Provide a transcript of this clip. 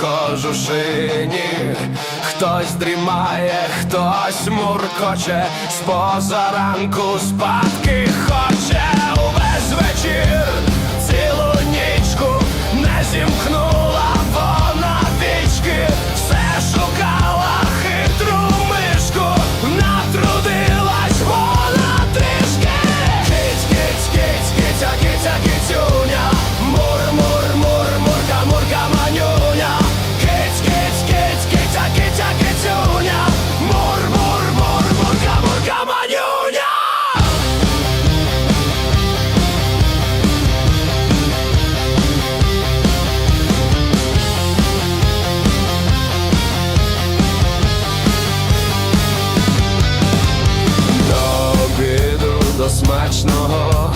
кожушині, хтось дрімає, хтось муркоче, з позаранку спадки до смачного.